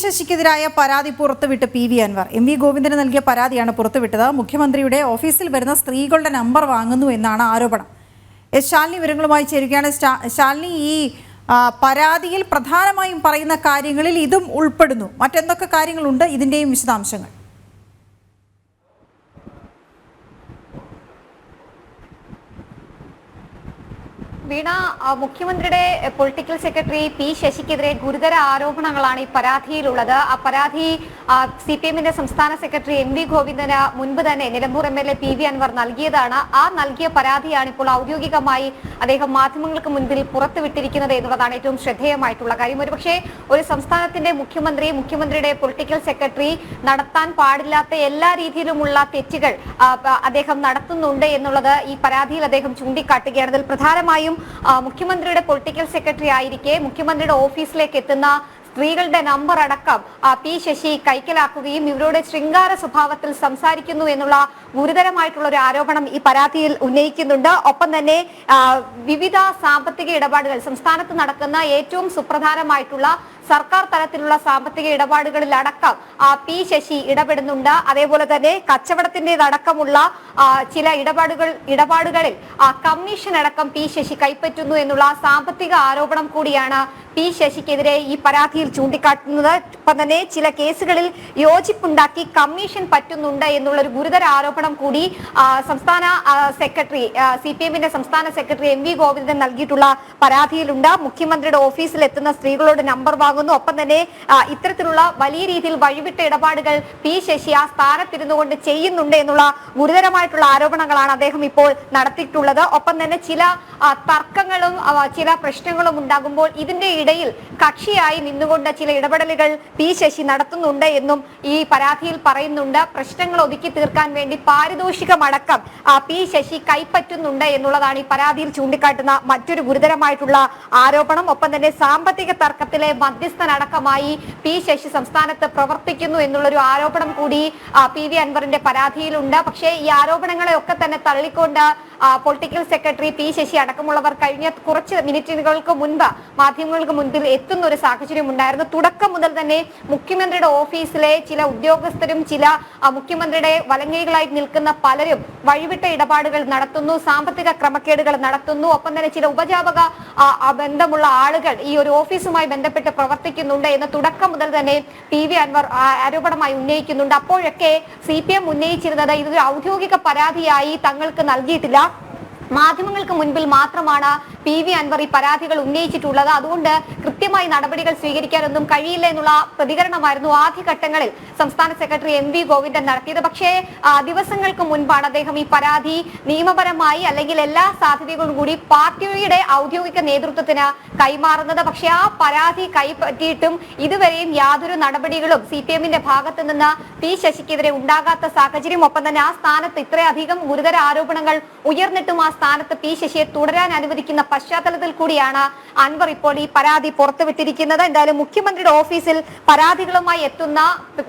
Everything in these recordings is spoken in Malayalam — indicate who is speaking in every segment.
Speaker 1: ശശിക്കെതിരായ പരാതി പുറത്തുവിട്ട് P V Anvar. M V Govindan നൽകിയ പരാതിയാണ് പുറത്തുവിട്ടത്. മുഖ്യമന്ത്രിയുടെ ഓഫീസിൽ വരുന്ന സ്ത്രീകളുടെ നമ്പർ വാങ്ങുന്നു എന്നാണ് ആരോപണം. എസ് ശാലിനി വിവരങ്ങളുമായി ചേരുകയാണ്. ശാലിനി ഈ പരാതിയിൽ പ്രധാനമായും പറയുന്ന കാര്യങ്ങളിൽ ഇതും ഉൾപ്പെടുന്നു. മറ്റെന്തൊക്കെ കാര്യങ്ങളുണ്ട്? ഇതിന്റെയും വിശദാംശങ്ങൾ.
Speaker 2: വീണ മുഖ്യമന്ത്രിയുടെ പൊളിറ്റിക്കൽ സെക്രട്ടറി പി ശശിക്കെതിരെ ഗുരുതര ആരോപണങ്ങളാണ് ഈ പരാതിയിലുള്ളത്. ആ പരാതി സി പി എമ്മിന്റെ സംസ്ഥാന സെക്രട്ടറി എം വി ഗോവിന്ദന് മുൻപ് തന്നെ Nilambur M L A P V Anvar നൽകിയതാണ്. ആ നൽകിയ പരാതിയാണ് ഇപ്പോൾ ഔദ്യോഗികമായി അദ്ദേഹം മാധ്യമങ്ങൾക്ക് മുൻപിൽ പുറത്തുവിട്ടിരിക്കുന്നത് എന്നുള്ളതാണ് ഏറ്റവും ശ്രദ്ധേയമായിട്ടുള്ള കാര്യം. ഒരുപക്ഷെ ഒരു സംസ്ഥാനത്തിന്റെ മുഖ്യമന്ത്രി മുഖ്യമന്ത്രിയുടെ പൊളിറ്റിക്കൽ സെക്രട്ടറി നടത്താൻ പാടില്ലാത്ത എല്ലാ രീതിയിലുമുള്ള തെറ്റുകൾ അദ്ദേഹം നടത്തുന്നുണ്ട് എന്നുള്ളത് ഈ പരാതിയിൽ അദ്ദേഹം ചൂണ്ടിക്കാട്ടുകയാണ്. അതിൽ പ്രധാനമായും മുഖ്യമന്ത്രിയുടെ പൊളിറ്റിക്കൽ സെക്രട്ടറി ആയിരിക്കെ മുഖ്യമന്ത്രിയുടെ ഓഫീസിലേക്ക് എത്തുന്ന സ്ത്രീകളുടെ നമ്പർ അടക്കം പി ശശി കൈക്കലാക്കുകയും ഇവരോട് ശൃംഗാര സ്വഭാവത്തിൽ സംസാരിക്കുന്നു എന്നുള്ള ഗുരുതരമായിട്ടുള്ള ഒരു ആരോപണം ഈ പരാതിയിൽ ഉന്നയിക്കുന്നുണ്ട്. ഒപ്പം തന്നെ വിവിധ സാമ്പത്തിക ഇടപാടുകൾ സംസ്ഥാനത്ത് നടക്കുന്ന ഏറ്റവും സുപ്രധാനമായിട്ടുള്ള സർക്കാർ തലത്തിലുള്ള സാമ്പത്തിക ഇടപാടുകളിൽ അടക്കം പി ശശി ഇടപെടുന്നുണ്ട്. അതേപോലെ തന്നെ കച്ചവടത്തിന്റെതടക്കമുള്ള ചില ഇടപാടുകൾ ഇടപാടുകളിൽ കമ്മീഷൻ അടക്കം പി ശശി കൈപ്പറ്റുന്നു എന്നുള്ള സാമ്പത്തിക ആരോപണം കൂടിയാണ് പി ശശിക്കെതിരെ ഈ പരാതിയിൽ ചൂണ്ടിക്കാട്ടുന്നത്. ഒപ്പം തന്നെ ചില കേസുകളിൽ യോജിപ്പുണ്ടാക്കി കമ്മീഷൻ പറ്റുന്നുണ്ട് എന്നുള്ള ഒരു ഗുരുതര ആരോപണം കൂടി സംസ്ഥാന സെക്രട്ടറി സി പി എമ്മിന്റെ സംസ്ഥാന സെക്രട്ടറി എം വി ഗോവിന്ദൻ നൽകിയിട്ടുള്ള പരാതിയിലുണ്ട്. മുഖ്യമന്ത്രിയുടെ ഓഫീസിൽ എത്തുന്ന സ്ത്രീകളോട് നമ്പർ വാങ്ങുന്നു. ഒപ്പം തന്നെ ഇത്തരത്തിലുള്ള വലിയ രീതിയിൽ വഴിവിട്ട ഇടപാടുകൾ പി ശശി ആ സ്ഥാനത്തിരുന്നു കൊണ്ട് ചെയ്യുന്നുണ്ട് എന്നുള്ള ഗുരുതരമായിട്ടുള്ള ആരോപണങ്ങളാണ് അദ്ദേഹം ഇപ്പോൾ നടത്തിയിട്ടുള്ളത്. ഒപ്പം തന്നെ ചില തർക്കങ്ങളും ചില പ്രശ്നങ്ങളും ഉണ്ടാകുമ്പോൾ ഇതിന്റെ ഇടയിൽ കക്ഷിയായി നിന്നുകൊണ്ട് ചില ഇടപെടലുകൾ പി ശശി നടത്തുന്നുണ്ട് എന്നും ഈ പരാതിയിൽ പറയുന്നുണ്ട്. പ്രശ്നങ്ങൾ ഒതുക്കി തീർക്കാൻ വേണ്ടി പാരിതോഷികമടക്കം പി ശശി കൈപ്പറ്റുന്നുണ്ട് എന്നുള്ളതാണ് ഈ പരാതിയിൽ ചൂണ്ടിക്കാട്ടുന്ന മറ്റൊരു ഗുരുതരമായിട്ടുള്ള ആരോപണം. ഒപ്പം തന്നെ സാമ്പത്തിക തർക്കത്തിലെ മധ്യസ്ഥനടക്കമായി പി ശശി സംസ്ഥാനത്ത് പ്രവർത്തിക്കുന്നു എന്നുള്ളൊരു ആരോപണം കൂടി പി വി അൻവറിന്റെ പരാതിയിലുണ്ട്. പക്ഷേ ഈ ആരോപണങ്ങളെ ഒക്കെ തന്നെ തള്ളിക്കൊണ്ട് പൊളിറ്റിക്കൽ സെക്രട്ടറി പി ശശി അടക്കമുള്ളവർ കഴിഞ്ഞ കുറച്ച് മിനിറ്റുകൾക്ക് മുൻപ് മാധ്യമങ്ങൾക്ക് മുൻപിൽ എത്തുന്ന ഒരു സാഹചര്യം ഉണ്ടായിരുന്നു. തുടക്കം മുതൽ തന്നെ മുഖ്യമന്ത്രിയുടെ ഓഫീസിലെ ചില ഉദ്യോഗസ്ഥരും ചില മുഖ്യമന്ത്രിയുടെ വലങ്കൈകളായി നിൽക്കുന്ന പലരും വഴിവിട്ട ഇടപാടുകൾ നടത്തുന്നു സാമ്പത്തിക ക്രമക്കേടുകൾ നടത്തുന്നു. ഒപ്പം തന്നെ ചില ഉപജാപക ബന്ധമുള്ള ആളുകൾ ഈ ഒരു ഓഫീസുമായി ബന്ധപ്പെട്ട് പ്രവർത്തിക്കുന്നുണ്ട് എന്ന് തുടക്കം മുതൽ തന്നെ പി വി അൻവർ ആരോപണമായി ഉന്നയിക്കുന്നുണ്ട്. അപ്പോഴൊക്കെ സി പി എം ഉന്നയിച്ചിരുന്നത് ഇതൊരു ഔദ്യോഗിക പരാതിയായി തങ്ങൾക്ക് നൽകിയിട്ടില്ല. മാധ്യമങ്ങൾക്ക് മുൻപിൽ മാത്രമാണ് പി വി അൻവർ ഈ പരാതികൾ ഉന്നയിച്ചിട്ടുള്ളത്. അതുകൊണ്ട് കൃത്യമായി നടപടികൾ സ്വീകരിക്കാനൊന്നും കഴിയില്ല എന്നുള്ള പ്രതികരണമായിരുന്നു ആദ്യഘട്ടങ്ങളിൽ സംസ്ഥാന സെക്രട്ടറി എം വി ഗോവിന്ദൻ നടത്തിയത്. പക്ഷേ ദിവസങ്ങൾക്ക് മുൻപാണ് അദ്ദേഹം ഈ പരാതി നിയമപരമായി അല്ലെങ്കിൽ എല്ലാ സാധ്യതകളും കൂടി പാർട്ടിയുടെ ഔദ്യോഗിക നേതൃത്വത്തിന് കൈമാറുന്നത്. പക്ഷേ ആ പരാതി കൈപ്പറ്റിയിട്ടും ഇതുവരെയും യാതൊരു നടപടികളും സി പി എമ്മിന്റെ ഭാഗത്ത് നിന്ന് പി ശശിക്കെതിരെ ഉണ്ടാകാത്ത സാഹചര്യം. ഒപ്പം തന്നെ ആ സ്ഥാനത്ത് ഇത്രയധികം ഗുരുതര ആരോപണങ്ങൾ ഉയർന്നിട്ടും ആ സ്ഥാനത്ത് പി ശശിയെ തുടരാൻ അനുവദിക്കുന്ന പശ്ചാത്തലത്തിൽ കൂടിയാണ് അൻവർ ഇപ്പോൾ ഈ പരാതി പുറത്തുവിട്ടിരിക്കുന്നത്. എന്തായാലും മുഖ്യമന്ത്രിയുടെ ഓഫീസിൽ പരാതികളുമായി എത്തുന്ന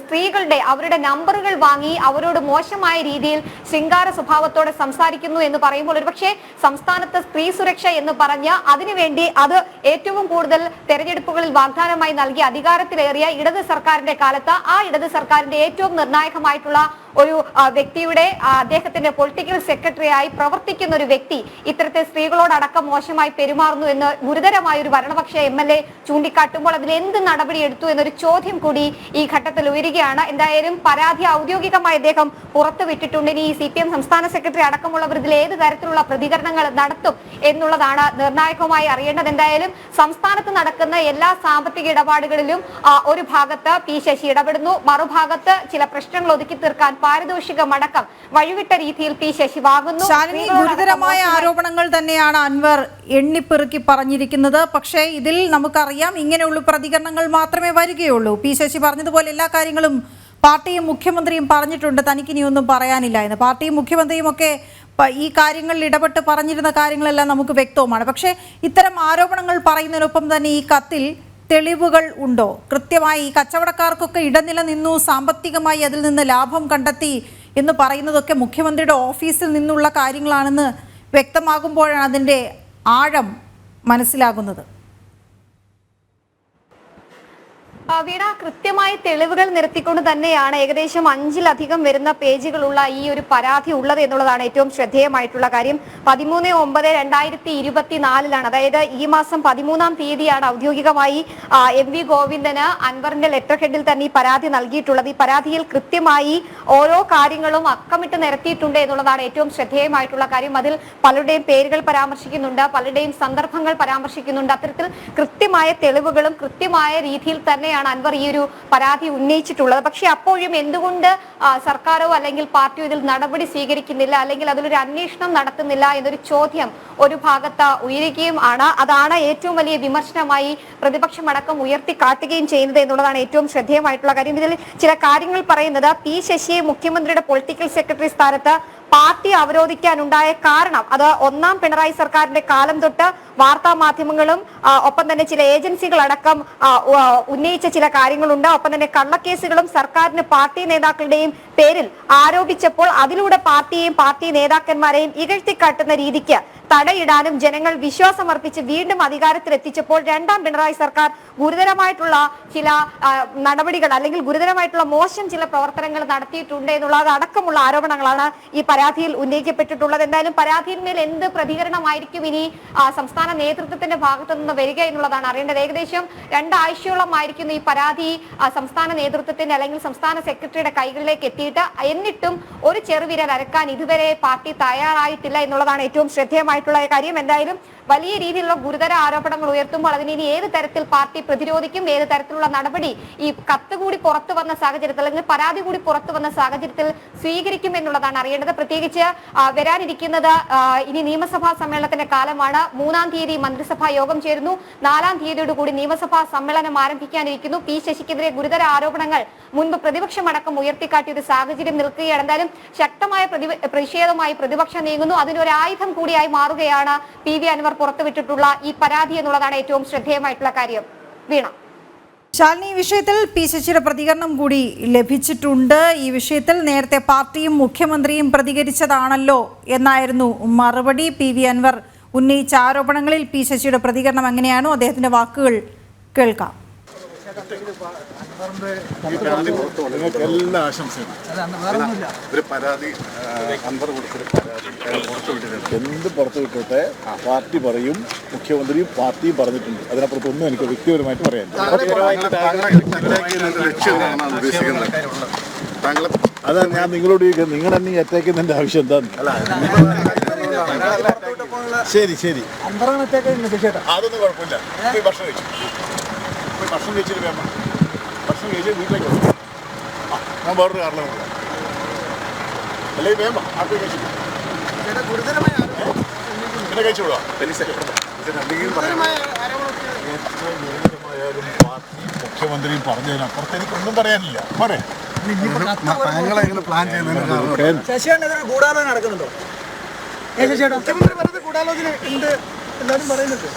Speaker 2: സ്ത്രീകളുടെ അവരുടെ നമ്പറുകൾ വാങ്ങി അവരോട് മോശമായ രീതിയിൽ ശൃംഗാര സ്വഭാവത്തോടെ സംസാരിക്കുന്നു എന്ന് പറയുമ്പോൾ ഒരുപക്ഷെ സംസ്ഥാനത്ത് സ്ത്രീ സുരക്ഷ എന്ന് പറഞ്ഞ് അതിനുവേണ്ടി അത് ഏറ്റവും കൂടുതൽ തെരഞ്ഞെടുപ്പുകളിൽ വാഗ്ദാനമായി നൽകി അധികാരത്തിലേറിയ ഇടത് സർക്കാരിന്റെ കാലത്ത് ആ ഇടത് സർക്കാരിന്റെ ഏറ്റവും നിർണായകമായിട്ടുള്ള ഒരു വ്യക്തിയുടെ അദ്ദേഹത്തിന്റെ പൊളിറ്റിക്കൽ സെക്രട്ടറി ആയി പ്രവർത്തിക്കുന്ന ഒരു വ്യക്തി ഇത്തരത്തിൽ സ്ത്രീകളോടക്കം മോശമായി പെരുമാറുന്നു എന്ന് ഗുരുതരമായ ഒരു ഭരണപക്ഷ എം എൽ എ ചൂണ്ടിക്കാട്ടുമ്പോൾ അതിൽ എന്ത് നടപടി എടുത്തു എന്നൊരു ചോദ്യം കൂടി ഈ ഘട്ടത്തിൽ ഉയരുകയാണ്. എന്തായാലും പരാതി ഔദ്യോഗികമായി അദ്ദേഹം പുറത്തുവിട്ടിട്ടുണ്ട് ഇനി സി പി എം സംസ്ഥാന സെക്രട്ടറി അടക്കമുള്ളവർ ഇതിൽ ഏത് തരത്തിലുള്ള പ്രതികരണങ്ങൾ നടത്തും എന്നുള്ളതാണ് നിർണായകമായി അറിയേണ്ടത്. എന്തായാലും സംസ്ഥാനത്ത് നടക്കുന്ന എല്ലാ സാമ്പത്തിക ഇടപാടുകളിലും ഒരു ഭാഗത്ത് പി ശശി ഇടപെടുന്നു. മറുഭാഗത്ത് ചില പ്രശ്നങ്ങൾ ഒതുക്കി തീർക്കാൻ പാരിതോഷികമടക്കം വഴിവിട്ട രീതിയിൽ പി ശശി വാങ്ങുന്നു
Speaker 1: ഗുരുതരമായ ആരോപണങ്ങൾ തന്നെയാണ് അൻവർ എണ്ണിപ്പെറുക്കി പറഞ്ഞിരിക്കുന്നത്. പക്ഷേ ഇതിൽ നമുക്കറിയാം ഇങ്ങനെയുള്ള പ്രതികരണങ്ങൾ മാത്രമേ വരികയുള്ളൂ. പി ശശി പറഞ്ഞതുപോലെ എല്ലാ കാര്യങ്ങളും പാർട്ടിയും മുഖ്യമന്ത്രിയും പറഞ്ഞിട്ടുണ്ട്. തനിക്കിനി ഒന്നും പറയാനില്ല എന്ന്. പാർട്ടിയും മുഖ്യമന്ത്രിയും ഒക്കെ ഈ കാര്യങ്ങളിൽ ഇടപെട്ട് പറഞ്ഞിരുന്ന കാര്യങ്ങളെല്ലാം നമുക്ക് വ്യക്തവുമാണ്. പക്ഷേ ഇത്തരം ആരോപണങ്ങൾ പറയുന്നതിനൊപ്പം തന്നെ ഈ കത്തിൽ തെളിവുകൾ ഉണ്ടോ? കൃത്യമായി ഈ കച്ചവടക്കാർക്കൊക്കെ ഇടനില നിന്നു സാമ്പത്തികമായി അതിൽ നിന്ന് ലാഭം കണ്ടെത്തി എന്ന് പറയുന്നതൊക്കെ മുഖ്യമന്ത്രിയുടെ ഓഫീസിൽ നിന്നുള്ള കാര്യങ്ങളാണെന്ന് വ്യക്തമാകുമ്പോഴാണ് അതിന്റെ ആഴം മനസ്സിലാകുന്നത്
Speaker 2: ആ, വീണ കൃത്യമായി തെളിവുകൾ നിരത്തിക്കൊണ്ട് തന്നെയാണ് ഏകദേശം അഞ്ചിലധികം വരുന്ന പേജുകളുള്ള ഈ ഒരു പരാതി ഉള്ളത് എന്നുള്ളതാണ് ഏറ്റവും ശ്രദ്ധേയമായിട്ടുള്ള കാര്യം. പതിമൂന്ന് ഒമ്പത് രണ്ടായിരത്തി ഇരുപത്തിനാലിലാണ്. അതായത് ഈ മാസം പതിമൂന്നാം തീയതിയാണ് ഔദ്യോഗികമായി എം വി ഗോവിന്ദന് അൻവറിന്റെ ലെറ്റർ ഹെഡിൽ തന്നെ ഈ പരാതി നൽകിയിട്ടുള്ളത്. ഈ പരാതിയിൽ കൃത്യമായി ഓരോ കാര്യങ്ങളും അക്കമിട്ട് നിരത്തിയിട്ടുണ്ട് എന്നുള്ളതാണ് ഏറ്റവും ശ്രദ്ധേയമായിട്ടുള്ള കാര്യം. അതിൽ പലരുടെയും പേരുകൾ പരാമർശിക്കുന്നുണ്ട് പലരുടെയും സന്ദർഭങ്ങൾ പരാമർശിക്കുന്നുണ്ട്. അത്തരത്തിൽ കൃത്യമായ തെളിവുകളും കൃത്യമായ രീതിയിൽ തന്നെയാണ് അൻവർ ഈ ഒരു പരാതി ഉന്നയിച്ചിട്ടുള്ളത്. പക്ഷെ അപ്പോഴും എന്തുകൊണ്ട് സർക്കാരോ അല്ലെങ്കിൽ പാർട്ടിയോ ഇതിൽ നടപടി സ്വീകരിക്കുന്നില്ല അല്ലെങ്കിൽ അതിലൊരു അന്വേഷണം നടത്തുന്നില്ല എന്നൊരു ചോദ്യം ഒരു ഭാഗത്ത് ഉയരുകയും ആണ്. അതാണ് ഏറ്റവും വലിയ വിമർശനമായി പ്രതിപക്ഷമടക്കം ഉയർത്തി കാട്ടുകയും ചെയ്യുന്നത് എന്നുള്ളതാണ് ഏറ്റവും ശ്രദ്ധേയമായിട്ടുള്ള കാര്യം. ഇതിൽ ചില കാര്യങ്ങൾ പറയുന്നത് പി ശശിയെ മുഖ്യമന്ത്രിയുടെ പൊളിറ്റിക്കൽ സെക്രട്ടറി സ്ഥാനത്ത് പാർട്ടി അവരോധിക്കാനുണ്ടായ കാരണം അത് ഒന്നാം പിണറായി സർക്കാരിന്റെ കാലം തൊട്ട് വാർത്താ മാധ്യമങ്ങളും ഒപ്പം തന്നെ ചില ഏജൻസികളടക്കം ഉന്നയിച്ച ചില കാര്യങ്ങളുണ്ട്. ഒപ്പം തന്നെ കള്ളക്കേസുകളും സർക്കാരിന് പാർട്ടി നേതാക്കളുടെയും പേരിൽ ആരോപിച്ചപ്പോൾ അതിലൂടെ പാർട്ടിയെയും പാർട്ടി നേതാക്കന്മാരെയും ഇകഴ്ത്തിക്കാട്ടുന്ന രീതിക്ക് തടയിടാനും ജനങ്ങൾ വിശ്വാസമർപ്പിച്ച് വീണ്ടും അധികാരത്തിലെത്തിച്ചപ്പോൾ രണ്ടാം പിണറായി സർക്കാർ ഗുരുതരമായിട്ടുള്ള ചില നടപടികൾ അല്ലെങ്കിൽ ഗുരുതരമായിട്ടുള്ള മോശം ചില പ്രവർത്തനങ്ങൾ നടത്തിയിട്ടുണ്ട് എന്നുള്ളത് അടക്കമുള്ള ആരോപണങ്ങളാണ് ഈ പരാതിയിൽ ഉന്നയിക്കപ്പെട്ടിട്ടുള്ളത്. എന്തായാലും പരാതിയിന്മേൽ എന്ത് പ്രതികരണമായിരിക്കും ഇനി സംസ്ഥാന നേതൃത്വത്തിന്റെ ഭാഗത്തു നിന്ന് വരിക എന്നുള്ളതാണ് അറിയേണ്ടത്. ഏകദേശം രണ്ടാഴ്ചയോളം ആയിരിക്കുന്നു ഈ പരാതി സംസ്ഥാന നേതൃത്വത്തിന്റെ അല്ലെങ്കിൽ സംസ്ഥാന സെക്രട്ടറിയുടെ കൈകളിലേക്ക് എത്തിയിട്ട് എന്നിട്ടും ഒരു ചെറുവിരൽ അരക്കാൻ ഇതുവരെ പാർട്ടി തയ്യാറായിട്ടില്ല എന്നുള്ളതാണ് ഏറ്റവും ശ്രദ്ധേയമായിട്ടുള്ള കാര്യം. എന്തായാലും വലിയ രീതിയിലുള്ള ഗുരുതര ആരോപണങ്ങൾ ഉയർത്തുമ്പോൾ അതിന് ഇനി ഏത് തരത്തിൽ പാർട്ടി പ്രതിരോധിക്കും ഏത് തരത്തിലുള്ള നടപടി ഈ കത്ത് കൂടി പുറത്തു വന്ന സാഹചര്യത്തിൽ അല്ലെങ്കിൽ പരാതി കൂടി പുറത്തു വന്ന സാഹചര്യത്തിൽ സ്വീകരിക്കും എന്നുള്ളതാണ് അറിയേണ്ടത്. പ്രത്യേകിച്ച് വരാനിരിക്കുന്നത് ഇനി നിയമസഭാ സമ്മേളനത്തിന്റെ കാലമാണ്. മൂന്നാം തീയതി മന്ത്രിസഭാ യോഗം ചേരുന്നു. നാലാം തീയതിയോട് കൂടി നിയമസഭാ സമ്മേളനം ആരംഭിക്കാനിരിക്കുന്നു. പി ശശിക്കെതിരെ ഗുരുതര ആരോപണങ്ങൾ മുൻപ് പ്രതിപക്ഷമടക്കം ഉയർത്തിക്കാട്ടിയ ഒരു സാഹചര്യം നിൽക്കുകയാണ്. എന്തായാലും ശക്തമായ പ്രതിഷേധമായി പ്രതിപക്ഷം നീങ്ങുന്നു. അതിനൊരു ആയുധം കൂടിയായി മാറുകയാണ് പി വി അൻവർ പുറത്തുവിട്ടിട്ടുള്ള ഈ പരാതി എന്നുള്ളതാണ് ഏറ്റവും ശ്രദ്ധേയമായിട്ടുള്ള കാര്യം. വീണ.
Speaker 1: ശാലിനി ഈ വിഷയത്തിൽ പി ശശിയുടെ പ്രതികരണം കൂടി ലഭിച്ചിട്ടുണ്ട്. ഈ വിഷയത്തിൽ നേരത്തെ പാർട്ടിയും മുഖ്യമന്ത്രിയും പ്രതികരിച്ചതാണല്ലോ എന്നായിരുന്നു മറുപടി. പി വി അൻവർ ഉന്നയിച്ച ആരോപണങ്ങളിൽ പി ശശിയുടെ പ്രതികരണം എങ്ങനെയാണോ അദ്ദേഹത്തിന്റെ വാക്കുകൾ കേൾക്കാം.
Speaker 3: നിങ്ങൾക്ക് എല്ലാ ആശംസയും
Speaker 4: ഒരു പരാതി അൻവർ കൊടുത്തൊരു പരാതി. അയാൾ പുറത്തു
Speaker 3: എന്ത് പുറത്തു വിട്ടോട്ടെ പാർട്ടി പറയും മുഖ്യമന്ത്രിയും പാർട്ടിയും പറഞ്ഞിട്ടുണ്ട്. അതിനപ്പുറത്തൊന്നും എനിക്ക് വ്യക്തിപരമായിട്ട് പറയാൻ
Speaker 4: താങ്കളെ
Speaker 3: അതാ ഞാൻ നിങ്ങളോട് ചോദിക്കുന്നത് നിങ്ങൾ എന്നെ അറ്റാക്കുന്നതിന്റെ ആവശ്യം എന്താന്ന്? ശരി ശരി. അതൊന്നും കുഴപ്പമില്ല. ഭക്ഷണം ഭക്ഷണം കഴിച്ചിട്ട് വേണം ഭക്ഷണം കഴിച്ച് വീട്ടിലേക്ക് പോകും ആ ഞാൻ വേറൊരു കാറിലും പോകാം അല്ലെങ്കിൽ വേമ്പ ആക്കി കഴിച്ചിട്ട് കഴിച്ചു വിടുക
Speaker 4: പറയാം.
Speaker 3: ഗൗരവമായാലും പാർട്ടി മുഖ്യമന്ത്രിയും പറഞ്ഞതിനപ്പുറത്ത് എനിക്കൊന്നും പറയാനില്ല. പോരെ.
Speaker 4: പ്ലാൻ ചെയ്യുന്നതിന്
Speaker 5: ശശിയാണെതിരെ ഗൂഢാലോചന നടക്കുന്നുണ്ടോ?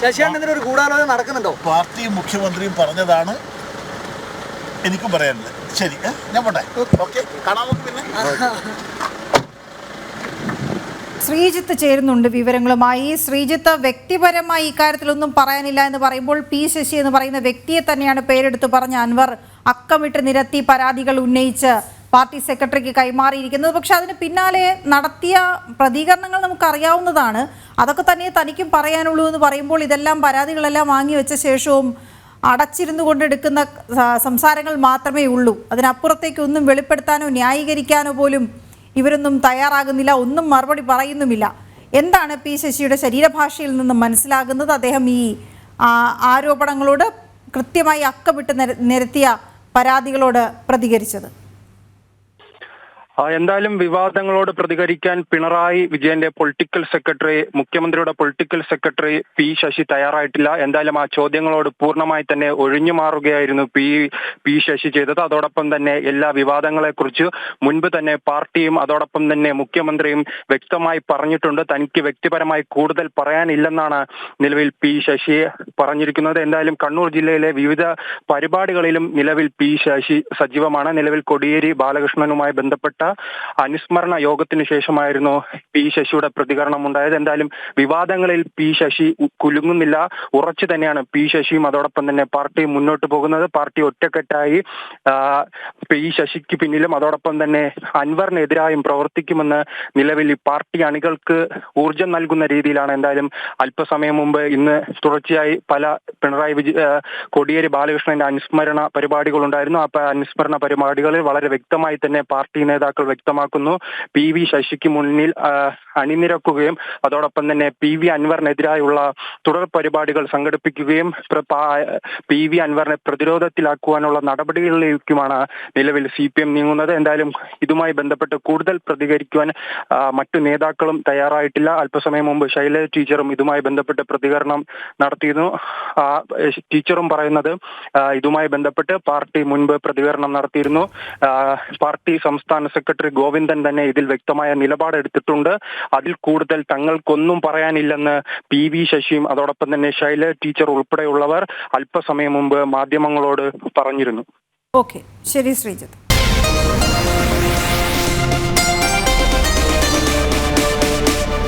Speaker 5: ശശിയാണെതിരെ ഒരു ഗൂഢാലോചന നടക്കുന്നുണ്ടോ?
Speaker 3: പാർട്ടിയും മുഖ്യമന്ത്രിയും പറഞ്ഞതാണ്. എനിക്കും പറയാനുള്ളത് ശരി ഏ? ഞാൻ പോട്ടെ. ഓക്കെ. കാണാൻ നമുക്ക് പിന്നെ?
Speaker 1: ശ്രീജിത്ത് ചേരുന്നുണ്ട് വിവരങ്ങളുമായി. ശ്രീജിത്ത് വ്യക്തിപരമായി ഇക്കാര്യത്തിലൊന്നും പറയാനില്ല എന്ന് പറയുമ്പോൾ പി ശശി എന്ന് പറയുന്ന വ്യക്തിയെ തന്നെയാണ് പേരെടുത്ത് പറഞ്ഞ അൻവർ. അക്കമിട്ട് നിരത്തി പരാതികൾ ഉന്നയിച്ച് പാർട്ടി സെക്രട്ടറിക്ക് കൈമാറിയിരിക്കുന്നത്. പക്ഷെ അതിന് പിന്നാലെ നടത്തിയ പ്രതികരണങ്ങൾ നമുക്കറിയാവുന്നതാണ്. അതൊക്കെ തന്നെ തനിക്കും പറയാനുള്ളൂ എന്ന് പറയുമ്പോൾ ഇതെല്ലാം പരാതികളെല്ലാം വാങ്ങി വെച്ച ശേഷവും അടച്ചിരുന്നു കൊണ്ടെടുക്കുന്ന സംസാരങ്ങൾ മാത്രമേ ഉള്ളൂ. അതിനപ്പുറത്തേക്ക് ഒന്നും വെളിപ്പെടുത്താനോ ന്യായീകരിക്കാനോ പോലും ഇവരൊന്നും തയ്യാറാകുന്നില്ല. ഒന്നും മറുപടി പറയുന്നുമില്ല. എന്താണ് പി ശശിയുടെ ശരീരഭാഷയിൽ നിന്നും മനസ്സിലാകുന്നത്? അദ്ദേഹം ഈ ആരോപണങ്ങളോട് കൃത്യമായി അക്കമിട്ട് നിര- നിരത്തിയ പരാതികളോട് പ്രതികരിച്ചത്.
Speaker 6: എന്തായാലും വിവാദങ്ങളോട് പ്രതികരിക്കാൻ പിണറായി വിജയന്റെ പൊളിറ്റിക്കൽ സെക്രട്ടറി മുഖ്യമന്ത്രിയുടെ പൊളിറ്റിക്കൽ സെക്രട്ടറി പി ശശി തയ്യാറായിട്ടില്ല. എന്തായാലും ആ ചോദ്യങ്ങളോട് പൂർണമായി തന്നെ ഒഴിഞ്ഞു മാറുകയായിരുന്നു പി പി ശശി ചെയ്തത്. അതോടൊപ്പം തന്നെ എല്ലാ വിവാദങ്ങളെക്കുറിച്ച് മുൻപ് തന്നെ പാർട്ടിയും അതോടൊപ്പം തന്നെ മുഖ്യമന്ത്രിയും വ്യക്തമായി പറഞ്ഞിട്ടുണ്ട്. തനിക്ക് വ്യക്തിപരമായി കൂടുതൽ പറയാനില്ലെന്നാണ് നിലവിൽ പി ശശി പറഞ്ഞിരിക്കുന്നത്. എന്തായാലും കണ്ണൂർ ജില്ലയിലെ വിവിധ പരിപാടികളിലും നിലവിൽ പി ശശി സജീവമാണ്. നിലവിൽ കൊടിയേരി ബാലകൃഷ്ണനുമായി ബന്ധപ്പെട്ട് ബന്ധപ്പെട്ട അനുസ്മരണ യോഗത്തിന് ശേഷമായിരുന്നു പി ശശിയുടെ പ്രതികരണം ഉണ്ടായത്. എന്തായാലും വിവാദങ്ങളിൽ പി ശശി കുലുങ്ങുന്നില്ല. ഉറച്ചു തന്നെയാണ് പി ശശിയും അതോടൊപ്പം തന്നെ പാർട്ടി മുന്നോട്ട് പോകുന്നത്. പാർട്ടി ഒറ്റക്കെട്ടായി പി ശശിക്ക് പിന്നിലും അതോടൊപ്പം തന്നെ അൻവറിനെതിരായും പ്രവർത്തിക്കുമെന്ന് നിലവിൽ ഈ പാർട്ടി അണികൾക്ക് ഊർജം നൽകുന്ന രീതിയിലാണ് എന്തായാലും അല്പസമയം മുമ്പ് ഇന്ന് തുടർച്ചയായി പല പിണറായി വിജയ കോടിയേരി ബാലകൃഷ്ണന്റെ അനുസ്മരണ പരിപാടികൾ ഉണ്ടായിരുന്നു ആ അനുസ്മരണ പരിപാടികളിൽ വളരെ വ്യക്തമായി തന്നെ പാർട്ടി നേതാക്കൾ വ്യക്തമാക്കുന്നു. പി വി ശശിക്ക് മുന്നിൽ അണിനിരക്കുകയും അതോടൊപ്പം തന്നെ പി വി അൻവറിനെതിരായുള്ള തുടർ പരിപാടികൾ സംഘടിപ്പിക്കുകയും പി വി അൻവറിനെ പ്രതിരോധത്തിലാക്കുവാനുള്ള നടപടികളിലേക്കുമാണ് നിലവിൽ സി പി എം നീങ്ങുന്നത്. എന്തായാലും ഇതുമായി ബന്ധപ്പെട്ട് കൂടുതൽ പ്രതികരിക്കുവാൻ മറ്റു നേതാക്കളും തയ്യാറായിട്ടില്ല. അല്പസമയം മുമ്പ് ശൈലജ ടീച്ചറും ഇതുമായി ബന്ധപ്പെട്ട് പ്രതികരണം നടത്തിയിരുന്നു. ടീച്ചറും പറയുന്നത് ഇതുമായി ബന്ധപ്പെട്ട് പാർട്ടി മുൻപ് പ്രതികരണം നടത്തിയിരുന്നു. പാർട്ടി സംസ്ഥാന സെക്രട്ടറി ഗോവിന്ദൻ തന്നെ ഇതിൽ വ്യക്തമായ നിലപാടെടുത്തിട്ടുണ്ട് അതിൽ കൂടുതൽ തങ്ങൾക്കൊന്നും പറയാനില്ലെന്ന് പി വി ശശിയും അതോടൊപ്പം തന്നെ ശൈല ടീച്ചർ ഉൾപ്പെടെയുള്ളവർ അല്പസമയം മുമ്പ് മാധ്യമങ്ങളോട് പറഞ്ഞിരുന്നു.
Speaker 1: ഓക്കെ. ശരി ശ്രീജിത്ത്.